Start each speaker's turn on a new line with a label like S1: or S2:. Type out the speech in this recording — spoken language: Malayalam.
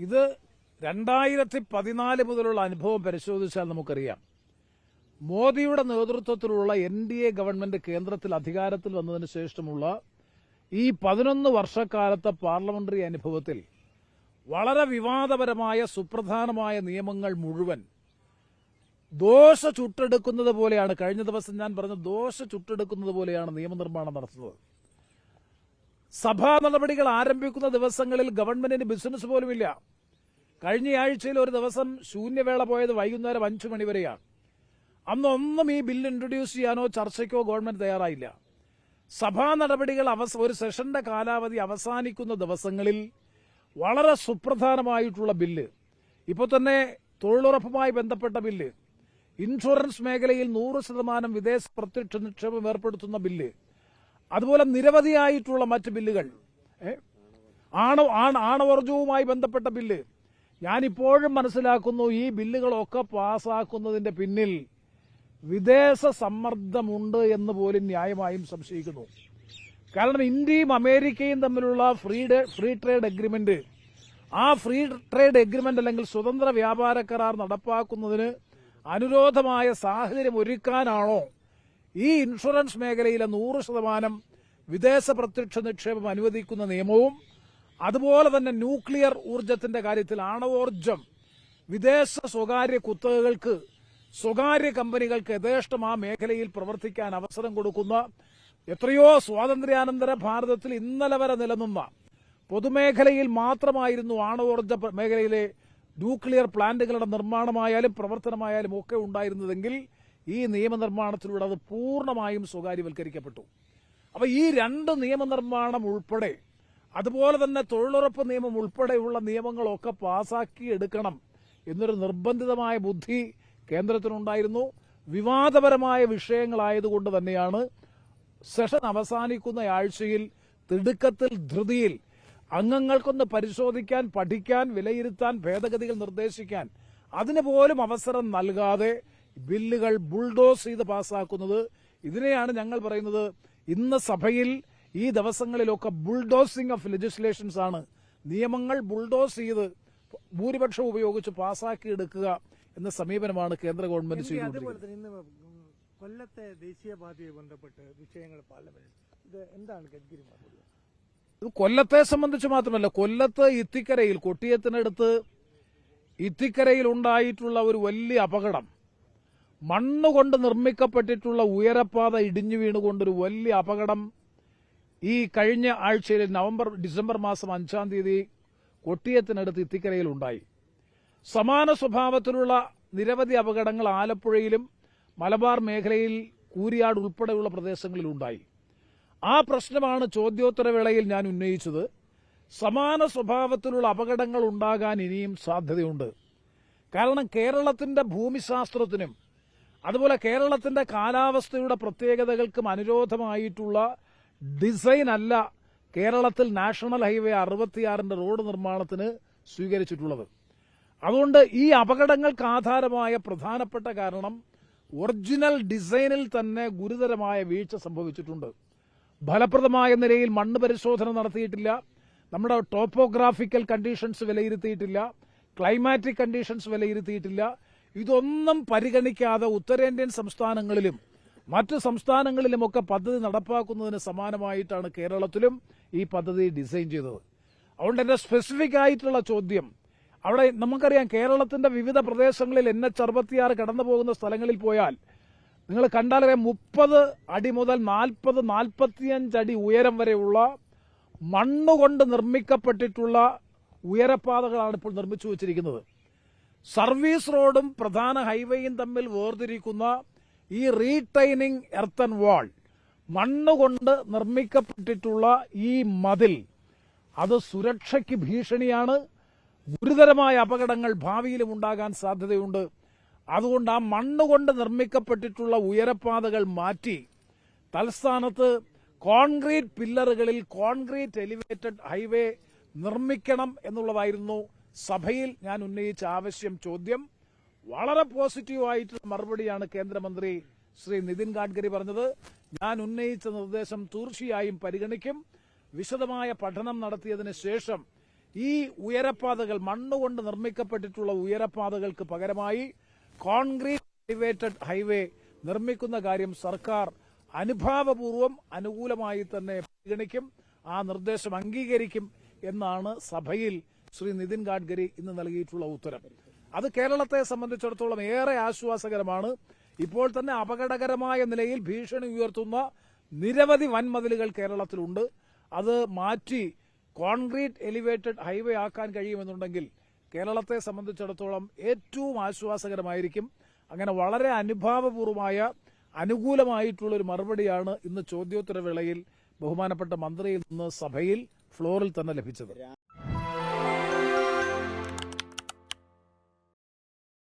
S1: ഇത് രണ്ടായിരത്തി പതിനാല് മുതലുള്ള അനുഭവം പരിശോധിച്ചാൽ നമുക്കറിയാം. മോദിയുടെ നേതൃത്വത്തിലുള്ള എൻ ഡി എ ഗവൺമെന്റ് കേന്ദ്രത്തിൽ അധികാരത്തിൽ വന്നതിന് ശേഷമുള്ള ഈ പതിനൊന്ന് വർഷക്കാലത്തെ പാർലമെന്ററി അനുഭവത്തിൽ വളരെ വിവാദപരമായ സുപ്രധാനമായ നിയമങ്ങൾ മുഴുവൻ ദോശ ചുട്ടെടുക്കുന്നത് പോലെയാണ്. കഴിഞ്ഞ ദിവസം ഞാൻ പറഞ്ഞ ദോശ ചുട്ടെടുക്കുന്നത് പോലെയാണ് നിയമനിർമ്മാണം നടത്തുന്നത്. സഭാ നടപടികൾ ആരംഭിക്കുന്ന ദിവസങ്ങളിൽ ഗവൺമെന്റിന് ബിസിനസ് പോലുമില്ല. കഴിഞ്ഞയാഴ്ചയിൽ ഒരു ദിവസം ശൂന്യവേള പോയത് വൈകുന്നേരം അഞ്ചു മണിവരെയാണ് അന്നൊന്നും ഈ ബില്ല് ഇൻട്രൊഡ്യൂസ് ചെയ്യാനോ ചർച്ചയ്ക്കോ ഗവൺമെന്റ് തയ്യാറായില്ല. സഭാ നടപടികൾ ഒരു സെഷന്റെ കാലാവധി അവസാനിക്കുന്ന ദിവസങ്ങളിൽ വളരെ സുപ്രധാനമായിട്ടുള്ള ബില്ല്. ഇപ്പോൾ തന്നെ തൊഴിലുറപ്പുമായി ബന്ധപ്പെട്ട ബില്ല്. ഇൻഷുറൻസ് മേഖലയിൽ നൂറ് ശതമാനം വിദേശ പ്രത്യക്ഷ നിക്ഷേപം ഏർപ്പെടുത്തുന്ന ബില്ല്. അതുപോലെ നിരവധിയായിട്ടുള്ള മറ്റ് ബില്ലുകൾ? ആണവ ആണവർജവുമായി ബന്ധപ്പെട്ട ബില്ല്. ഞാനിപ്പോഴും മനസ്സിലാക്കുന്നു ഈ ബില്ലുകളൊക്കെ പാസാക്കുന്നതിന്റെ പിന്നിൽ വിദേശ സമ്മർദ്ദമുണ്ട് എന്ന് പോലും ന്യായമായും സംശയിക്കുന്നു. കാരണം ഇന്ത്യയും അമേരിക്കയും തമ്മിലുള്ള ഫ്രീ ഫ്രീ ട്രേഡ് എഗ്രിമെന്റ് ആ ഫ്രീ ട്രേഡ് എഗ്രിമെന്റ് അല്ലെങ്കിൽ സ്വതന്ത്ര വ്യാപാര കരാർ നടപ്പാക്കുന്നതിന് അനുരോധമായ സാഹചര്യം ഒരുക്കാനാണോ ഈ ഇൻഷുറൻസ് മേഖലയിലെ നൂറ് ശതമാനം വിദേശ പ്രത്യക്ഷ നിക്ഷേപം അനുവദിക്കുന്ന നിയമവും അതുപോലെ തന്നെ ന്യൂക്ലിയർ ഊർജത്തിന്റെ കാര്യത്തിൽ ആണവോർജം വിദേശ സ്വകാര്യ കുത്തകകൾക്ക് സ്വകാര്യ കമ്പനികൾക്ക് യഥേഷ്ടം ആ മേഖലയിൽ പ്രവർത്തിക്കാൻ അവസരം കൊടുക്കുന്ന എത്രയോ സ്വാതന്ത്ര്യാനന്തര ഭാരതത്തിൽ ഇന്നലെ വരെ നിലനിന്ന പൊതുമേഖലയിൽ മാത്രമായിരുന്നു ആണവോർജ മേഖലയിലെ ന്യൂക്ലിയർ പ്ലാന്റുകളുടെ നിർമ്മാണമായാലും പ്രവർത്തനമായാലും ഒക്കെ ഉണ്ടായിരുന്നതെങ്കിൽ ഈ നിയമനിർമ്മാണത്തിലൂടെ അത് പൂർണമായും സ്വകാര്യവൽക്കരിക്കപ്പെട്ടു. അപ്പൊ ഈ രണ്ട് നിയമനിർമ്മാണം ഉൾപ്പെടെ അതുപോലെ തന്നെ തൊഴിലുറപ്പ് നിയമം ഉൾപ്പെടെയുള്ള നിയമങ്ങളൊക്കെ പാസാക്കി എടുക്കണം എന്നൊരു നിർബന്ധിതമായ ബുദ്ധി കേന്ദ്രത്തിനുണ്ടായിരുന്നു. വിവാദപരമായ വിഷയങ്ങളായതുകൊണ്ട് തന്നെയാണ് സെഷൻ അവസാനിക്കുന്ന ആഴ്ചയിൽ തിടുക്കത്തിൽ ധൃതിയിൽ അംഗങ്ങൾക്കൊന്ന് പരിശോധിക്കാൻ പഠിക്കാൻ വിലയിരുത്താൻ ഭേദഗതികൾ നിർദ്ദേശിക്കാൻ അതിന് പോലും അവസരം നൽകാതെ ബില്ലുകൾ ബുൾഡോസ് ചെയ്ത് പാസ്സാക്കുന്നത്. ഇതിനെയാണ് ഞങ്ങൾ പറയുന്നത് ഇന്ന് സഭയിൽ ഈ ദിവസങ്ങളിലൊക്കെ ബുൾഡോസിംഗ് ഓഫ് ലെജിസ്ലേഷൻസ് ആണ്. നിയമങ്ങൾ ബുൾഡോസ് ചെയ്ത് ഭൂരിപക്ഷം ഉപയോഗിച്ച് പാസ്സാക്കിയെടുക്കുക എന്ന സമീപനമാണ് കേന്ദ്ര ഗവൺമെന്റ്
S2: ചെയ്യുന്നത് കൊല്ലത്തെ ബന്ധപ്പെട്ട് വിഷയങ്ങൾ പാർലമെന്റിൽ ഇത് എന്താണ് ഗഡ്കരി
S1: ഇത് കൊല്ലത്തെ സംബന്ധിച്ച് മാത്രമല്ല കൊല്ലത്ത് ഇത്തിക്കരയിൽ കൊട്ടിയത്തിനടുത്ത് ഇത്തിക്കരയിൽ ഉണ്ടായിട്ടുള്ള ഒരു വലിയ അപകടം. മണ്ണുകൊണ്ട് നിർമ്മിക്കപ്പെട്ടിട്ടുള്ള ഉയരപ്പാത ഇടിഞ്ഞു വീണുകൊണ്ടൊരു വലിയ അപകടം. ഈ കഴിഞ്ഞ ആഴ്ചയിൽ നവംബർ ഡിസംബർ മാസം അഞ്ചാം തീയതി കൊട്ടിയത്തിനടുത്ത് ഇത്തിക്കരയിൽ ഉണ്ടായി സമാന സ്വഭാവത്തിലുള്ള നിരവധി അപകടങ്ങൾ ആലപ്പുഴയിലും മലബാർ മേഖലയിൽ കൂരിയാട് ഉൾപ്പെടെയുള്ള പ്രദേശങ്ങളിലുണ്ടായി. ആ പ്രശ്നമാണ് ചോദ്യോത്തരവേളയിൽ ഞാൻ ഉന്നയിച്ചത്. സമാന സ്വഭാവത്തിലുള്ള അപകടങ്ങൾ ഉണ്ടാകാൻ ഇനിയും സാധ്യതയുണ്ട്. കാരണം കേരളത്തിന്റെ ഭൂമിശാസ്ത്രത്തിനും അതുപോലെ കേരളത്തിന്റെ കാലാവസ്ഥയുടെ പ്രത്യേകതകൾക്കും അനുരോധമായിട്ടുള്ള ഡിസൈൻ അല്ല കേരളത്തിൽ നാഷണൽ ഹൈവേ അറുപത്തിയാറിന്റെ റോഡ് നിർമ്മാണത്തിന് സ്വീകരിച്ചിട്ടുള്ളത്. അതുകൊണ്ട് ഈ അപകടങ്ങൾക്ക് ആധാരമായ പ്രധാനപ്പെട്ട കാരണം ഒറിജിനൽ ഡിസൈനിൽ തന്നെ ഗുരുതരമായ വീഴ്ച സംഭവിച്ചിട്ടുണ്ട്. ഫലപ്രദമായ നിലയിൽ മണ്ണ് പരിശോധന നടത്തിയിട്ടില്ല. നമ്മുടെ ടോപ്പോഗ്രാഫിക്കൽ കണ്ടീഷൻസ് വിലയിരുത്തിയിട്ടില്ല. ക്ലൈമാറ്റിക് കണ്ടീഷൻസ് വിലയിരുത്തിയിട്ടില്ല. ഇതൊന്നും പരിഗണിക്കാതെ ഉത്തരേന്ത്യൻ സംസ്ഥാനങ്ങളിലും മറ്റ് സംസ്ഥാനങ്ങളിലുമൊക്കെ പദ്ധതി നടപ്പാക്കുന്നതിന് സമാനമായിട്ടാണ് കേരളത്തിലും ഈ പദ്ധതി ഡിസൈൻ ചെയ്തത്. അതുകൊണ്ട് എന്റെ സ്പെസിഫിക് ആയിട്ടുള്ള ചോദ്യം അവിടെ നമുക്കറിയാം കേരളത്തിന്റെ വിവിധ പ്രദേശങ്ങളിൽ എൻ എച്ച് അറുപത്തിയാറ് കടന്നു പോകുന്ന സ്ഥലങ്ങളിൽ പോയാൽ നിങ്ങൾ കണ്ടാലറിയാം മുപ്പത് അടി മുതൽ നാൽപ്പത് നാൽപ്പത്തിയഞ്ച് അടി ഉയരം വരെയുള്ള മണ്ണുകൊണ്ട് നിർമ്മിക്കപ്പെട്ടിട്ടുള്ള ഉയരപ്പാതകളാണ് ഇപ്പോൾ നിർമ്മിച്ചു വച്ചിരിക്കുന്നത്. സർവീസ് റോഡും പ്രധാന ഹൈവേയും തമ്മിൽ വേർതിരിക്കുന്ന ഈ റീടൈനിങ് എർത്തൻ വാൾ മണ്ണുകൊണ്ട് നിർമ്മിക്കപ്പെട്ടിട്ടുള്ള ഈ മതിൽ അത് സുരക്ഷയ്ക്ക് ഭീഷണിയാണ്. ഗുരുതരമായ അപകടങ്ങൾ ഭാവിയിലും ഉണ്ടാകാൻ സാധ്യതയുണ്ട്. അതുകൊണ്ട് ആ മണ്ണുകൊണ്ട് നിർമ്മിക്കപ്പെട്ടിട്ടുള്ള ഉയരപ്പാതകൾ മാറ്റി തൽസ്ഥാനത്ത് കോൺക്രീറ്റ് പില്ലറുകളിൽ കോൺക്രീറ്റ് എലിവേറ്റഡ് ഹൈവേ നിർമ്മിക്കണം എന്നുള്ളതായിരുന്നു സഭയിൽ ഞാൻ ഉന്നയിച്ച ആവശ്യം ചോദ്യം വളരെ പോസിറ്റീവായിട്ടുള്ള മറുപടിയാണ് കേന്ദ്രമന്ത്രി ശ്രീ നിതിൻ ഗഡ്കരി പറഞ്ഞത്. ഞാൻ ഉന്നയിച്ച നിർദ്ദേശം തീർച്ചയായും പരിഗണിക്കും. വിശദമായ പഠനം നടത്തിയതിന് ശേഷം ഈ ഉയരപ്പാതകൾ മണ്ണുകൊണ്ട് നിർമ്മിക്കപ്പെട്ടിട്ടുള്ള ഉയരപ്പാതകൾക്ക് പകരമായി കോൺക്രീറ്റ് എലിവേറ്റഡ് ഹൈവേ നിർമ്മിക്കുന്ന കാര്യം സർക്കാർ അനുഭാവപൂർവം അനുകൂലമായി തന്നെ പരിഗണിക്കും. ആ നിർദ്ദേശം അംഗീകരിക്കും എന്നാണ് സഭയിൽ ശ്രീ നിതിൻ ഗഡ്കരി ഇന്ന് നൽകിയിട്ടുള്ള ഉത്തരം. അത് കേരളത്തെ സംബന്ധിച്ചിടത്തോളം ഏറെ ആശ്വാസകരമാണ്. ഇപ്പോൾ തന്നെ അപകടകരമായ നിലയിൽ ഭീഷണി ഉയർത്തുന്ന നിരവധി വൻമതിലുകൾ കേരളത്തിലുണ്ട്. അത് മാറ്റി കോൺക്രീറ്റ് എലിവേറ്റഡ് ഹൈവേ ആക്കാൻ കഴിയുമെന്നുണ്ടെങ്കിൽ കേരളത്തെ സംബന്ധിച്ചിടത്തോളം ഏറ്റവും ആശ്വാസകരമായിരിക്കും. അങ്ങനെ വളരെ അനുഭാവപൂർവമായ അനുകൂലമായിട്ടുള്ളൊരു മറുപടിയാണ് ഇന്ന് ചോദ്യോത്തരവേളയിൽ ബഹുമാനപ്പെട്ട മന്ത്രിയിൽ നിന്ന് സഭയിൽ ഫ്ലോറിൽ തന്നെ ലഭിച്ചത്.